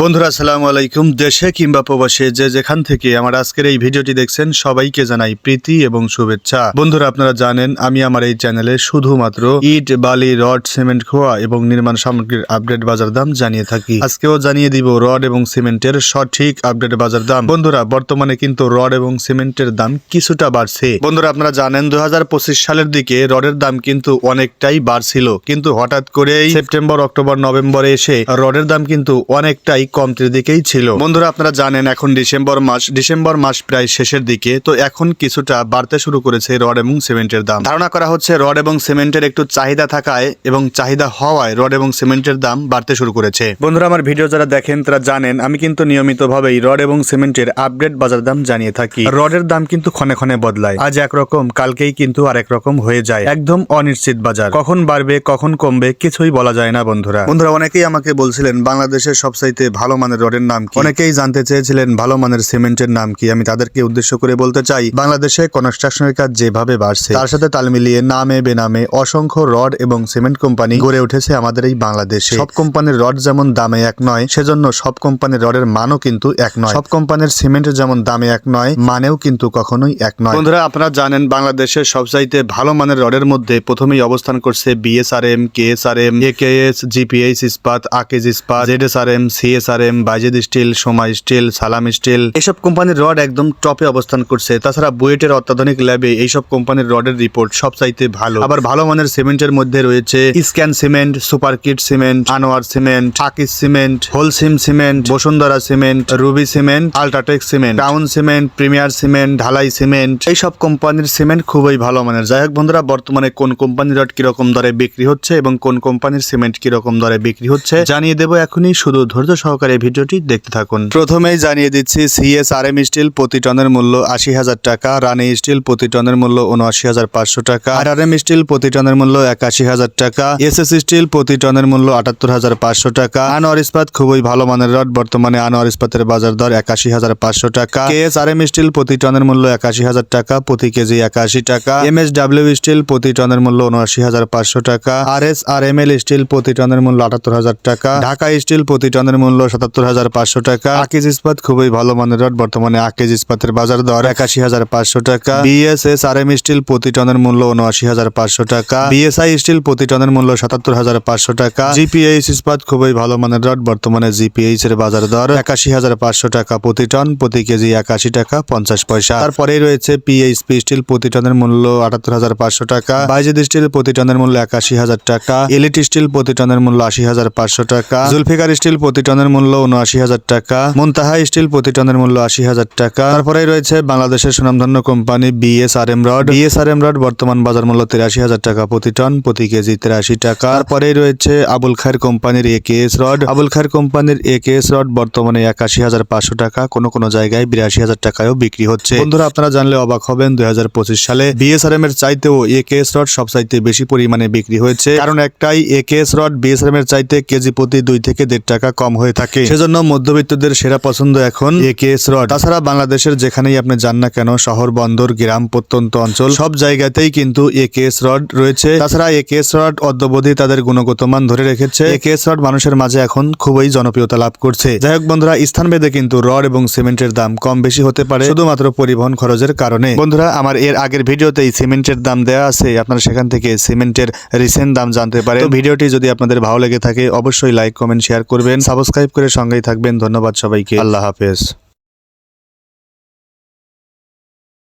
বন্ধুরা, আসসালামু আলাইকুম। দেশে কিংবা প্রবাসে যে যেখান থেকে আমার আজকের এই ভিডিওটি দেখছেন, সবাইকে জানাই প্রীতি এবং শুভেচ্ছা। বন্ধুরা, আপনারা জানেন, আমি আমার এই চ্যানেলে শুধুমাত্র ইট, বালি, রড, সিমেন্ট, খোয়া এবং নির্মাণ সামগ্রীর আপডেট বাজার দাম জানিয়ে থাকি। আজকেও জানিয়ে দিব রড এবং সিমেন্টের সঠিক আপডেট বাজার দাম। বন্ধুরা, বর্তমানে কিন্তু রড এবং সিমেন্টের দাম কিছুটা বাড়ছে। বন্ধুরা, আপনারা জানেন দু হাজার পঁচিশ সালের দিকে রডের দাম কিন্তু অনেকটাই বাড়ছিল। কিন্তু হঠাৎ করেই সেপ্টেম্বর, অক্টোবর, নভেম্বরে এসে রডের দাম কিন্তু অনেকটাই কমতির দিকেই ছিল। বন্ধুরা, আপনারা জানেন এখন ডিসেম্বর মাস। ডিসেম্বর মাস প্রায় শেষের দিকে। তো এখন কিছুটা বাড়তে শুরু করেছে রড এবং সিমেন্টের দাম। ধারণা করা হচ্ছে রড এবং সিমেন্টের একটু চাহিদা থাকায় এবং চাহিদা হওয়ায় রড এবং সিমেন্টের দাম বাড়তে শুরু করেছে। বন্ধুরা, আমার ভিডিও যারা দেখেন, তারা জানেন, আমি কিন্তু নিয়মিতভাবেই রড এবং সিমেন্টের আপডেট বাজার দাম জানিয়ে থাকি। রডের দাম কিন্তু ক্ষণে ক্ষণে বদলায়। আজ একরকম, কালকেই কিন্তু আরেক রকম হয়ে যায়। একদম অনিশ্চিত বাজার। কখন বাড়বে, কখন কমবে, কিছুই বলা যায় না, বন্ধুরা। বন্ধুরা, অনেকেই আমাকে বলছিলেন, বাংলাদেশের সবচাইতে ভালো মানের রডের নাম কি? অনেকেই জানতে চেয়েছিলেন ভালো মানের সিমেন্টের নাম কি। আমি তাদেরকে উদ্দেশ্য করে বলতে চাই, বাংলাদেশে কনস্ট্রাকশনের কাজ যেভাবে বাড়ছে, তার সাথে তাল মিলিয়ে নামে বেনামে অসংখ্য রড এবং সিমেন্ট কোম্পানি গড়ে উঠেছে আমাদের এই বাংলাদেশে। সব কোম্পানির রড যেমন দামে এক নয়, সেজন্য সব কোম্পানির রডের মানও কিন্তু এক নয়। সব কোম্পানির সিমেন্ট যেমন দামে এক নয়, মানেও কিন্তু কখনোই এক নয়। বন্ধুরা, আপনারা জানেন বাংলাদেশের সবচাইতে ভালো মানের রডের মধ্যে প্রথমেই অবস্থান করছে BSRM, KSRM AKS GPH Ispat Akij Ispat ZSRM CSRM Baizid steel, Soma steel, Salam steel, এসব কোম্পানির রড একদম টপে অবস্থান করছে। তাছাড়া বুয়েটের অত্যাধুনিক ল্যাবে এইসব কোম্পানির রডের রিপোর্ট সবচাইতে ভালো। আবার ভালো মানের সিমেন্টের মধ্যে রয়েছে Scan cement, Supercrete cement, Anwar cement Akij cement, Holcim cement, Bashundhara cement, Ruby cement, UltraTech cement town cement, Premier cement, ঢালাই সিমেন্ট। এইসব কোম্পানির সিমেন্ট খুবই ভালো মানের। যাই হোক বন্ধুরা, বর্তমানে কোন কোম্পানির রড কীরকম দরে বিক্রি হচ্ছে এবং কোন কোম্পানির সিমেন্ট কীরকম দরে বিক্রি হচ্ছে জানিয়ে দেবো এখনই। শুধু ধৈর্য সহকারে ভিডিওটি দেখতে থাকুন। প্রথমেই জানিয়ে দিচ্ছি সিএস আর এম স্টিল প্রতি টনের মূল্য আশি হাজার টাকা, রানি স্টিল প্রতি টনের মূল্য উনআশি হাজার পাঁচশো টাকা আর আর এম স্টিল প্রতি টনের মূল্য একাশি হাজার টাকা এস এস স্টিল প্রতি টনের মূল্য আটাত্তর হাজার পাঁচশো টাকা, আনোয়ার ইস্পাত খুবই ভালো মানের রড, বর্তমানে আনোয়ার ইস্পাতের বাজার দর একাশি হাজার পাঁচশো টাকা K S R M steel প্রতি টনের মূল্য একাশি হাজার টাকা, প্রতি কেজি একাশি টাকা এম এস ডাব্লিউ স্টিল প্রতি টনের মূল্য উনআশি হাজার পাঁচশো টাকা R S R M L steel প্রতি টনের মূল্য আটাত্তর হাজার টাকা, ঢাকা স্টিল প্রতি টনের মূল্য সাতাত্তর হাজার পাঁচশো টাকা। আকিজ ইস্পাত খুবই ভালো মানের রড। বর্তমানে আকিজ ইস্পাতের বাজার দর একাশি হাজার পাঁচশো টাকা। বিএসএস আর এম স্টিল প্রতি টনের মূল্য উনআশি হাজার পাঁচশো টাকা। বিএসআই স্টিল প্রতি টনের মূল্য সাতাত্তর হাজার পাঁচশো টাকা। জিপিএইচ ইস্পাত খুবই ভালো মানের রড। বর্তমানে জিপিএইচ এর বাজার দর একাশি হাজার পাঁচশো টাকা প্রতি টন। প্রতি কেজি একাশি টাকা পঞ্চাশ পয়সা। তারপরেই রয়েছে পিএইচপি স্টিল প্রতি টনের মূল্য আটাত্তর হাজার পাঁচশো টাকা। বাইজেদ স্টিল প্রতি টনের মূল্য একাশি হাজার টাকা। এলিট স্টিল প্রতি টনের মূল্য আশি হাজার পাঁচশো টাকা। জুলফিকার স্টিল প্রতি টনের মূল্য উনআশি হাজার টাকা, মুনতাহা স্টিল প্রতি টনের মূল্য আশি হাজার টাকা। তারপরেই রয়েছে বাংলাদেশের সুনামধন্য company BSRM rod BSRM rod বর্তমান বাজার মূল্য তিরাশি হাজার টাকা প্রতি টন প্রতি কেজি তিরাশি টাকা। তারপরেই রয়েছে আবুল খায়ের কোম্পানির একেএস রড আবুল খায়ের কোম্পানির একেএস রড বর্তমানে একাশি হাজার পাঁচশো টাকা, কোনো কোনো জায়গায় বিরাশি হাজার টাকায়ও বিক্রি হচ্ছে। বন্ধুরা, আপনারা জানলে অবাক হবেন, দুই হাজার পঁচিশ সালে বিএসআরএম এর চাইতেও একেএস রড সব চাইতে বেশি পরিমাণে বিক্রি হয়েছে। কারণ একটাই একেএস রড বিএসআরএম এর চাইতে কেজি প্রতি দুই থেকে দেড় টাকা কম থাকে। সেজন্য মধ্যবিত্তদের সেরা পছন্দ এখন এ কে এস রড। তাছাড়া বাংলাদেশের যেখানেই আপনি যান না কেন, শহর, বন্দর, গ্রাম, প্রত্যন্ত অঞ্চল, সব জায়গাতেই কিন্তু এ কে এস রড রয়েছে। তাছাড়া একেএস রড অদ্যবধি তাদের গুণগত মান ধরে রেখেছে। একেএস রড মানুষের মাঝে এখন খুবই জনপ্রিয়তা লাভ করছে। যাই হোক বন্ধুরা স্থানভেদে কিন্তু রড এবং সিমেন্টের দাম কম বেশি হতে পারে, শুধুমাত্র পরিবহন খরচের কারণে। বন্ধুরা, আমার এর আগের ভিডিওতেই সিমেন্টের দাম দেওয়া আছে, আপনারা সেখান থেকে সিমেন্টের রিসেন্ট দাম জানতে পারেন। ভিডিওটি যদি আপনাদের ভালো লেগে থাকে, অবশ্যই লাইক, কমেন্ট, শেয়ার করবেন। সাবস্ক্রাইব করে সঙ্গেই থাকবেন। ধন্যবাদ সবাইকে। আল্লাহ হাফেজ।